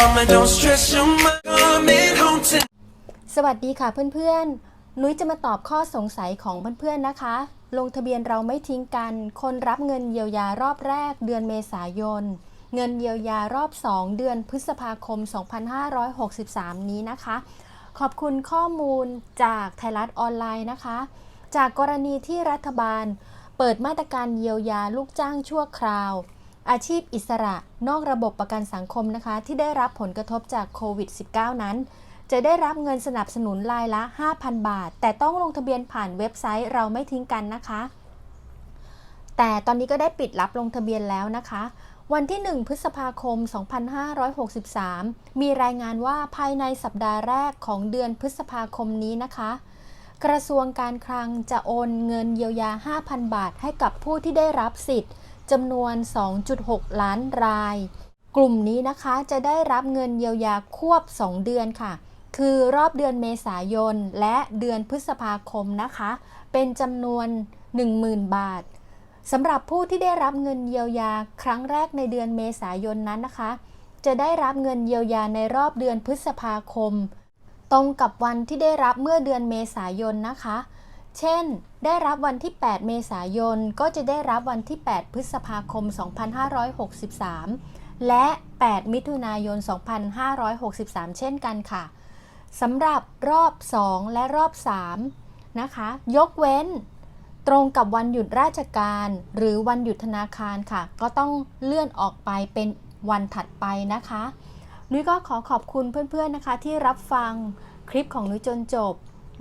mama, don't stress your mind. Coming home tonight. สวัสดีค่ะเพื่อนๆ นุ้ยจะมาตอบข้อสงสัยของเพื่อนๆ นะคะ ลงทะเบียนเราไม่ทิ้งกัน คนรับเงินเยียวยารอบแรกเดือนเมษายน เงินเยียวยารอบ 2 เดือนพฤษภาคม 2563 นี้นะคะ ขอบคุณข้อมูลจากไทยรัฐออนไลน์นะคะ จากกรณีที่รัฐบาล เปิดมาตรการเยียวยาลูกจ้างชั่วคราว อาชีพอิสระนอกระบบประกันสังคมนะคะ ที่ได้รับผลกระทบจากโควิด -19 นั้น จะได้รับเงินสนับสนุนรายละ 5,000 บาท แต่ต้องลงทะเบียนผ่านเว็บไซต์เราไม่ทิ้งกันนะคะ แต่ตอนนี้ก็ได้ปิดรับลงทะเบียนแล้วนะคะ วันที่ 1 พฤษภาคม 2563 มีรายงานว่าภายในสัปดาห์แรกของเดือนพฤษภาคมนี้นะคะกระทรวงการคลังจะโอนเงินเยียวยา 5,000 บาทให้กับผู้ที่ได้รับสิทธิ์ จำนวน 2.6 ล้านราย กลุ่มนี้นะคะจะได้รับเงินเยียวยาควบ 2 เดือนค่ะ คือรอบเดือนเมษายนและเดือนพฤษภาคมนะคะ เป็นจำนวน 10,000 บาทสำหรับผู้ที่ได้รับเงินเยียวยาครั้งแรกในเดือนเมษายนนั้นนะคะ จะได้รับเงินเยียวยาในรอบเดือนพฤษภาคม ตรงกับวันที่ได้รับเมื่อเดือนเมษายนนะคะ เช่น ได้รับวันที่ 8 เมษายน ก็จะได้รับวันที่ 8 พฤษภาคม 2563 และ 8 มิถุนายน 2563 เช่นกันค่ะสำหรับรอบ 2 และรอบ 3 นะคะ ยกเว้น ตรงกับวันหยุดราชการ หรือวันหยุดธนาคารค่ะ ก็ต้องเลื่อนออกไปเป็นวันถัดไปนะคะ นุ้ยก็ขอขอบคุณเพื่อนๆนะคะ ที่รับฟังคลิปของนุ้ยจนจบ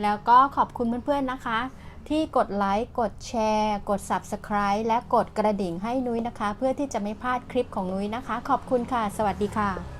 แล้วก็ขอบคุณเพื่อนๆนะคะ ที่กดไลค์ กดแชร์ กด Subscribe และกดกระดิ่งให้นุ้ยนะคะ เพื่อที่จะไม่พลาดคลิปของนุ้ยนะคะ ขอบคุณค่ะ สวัสดีค่ะ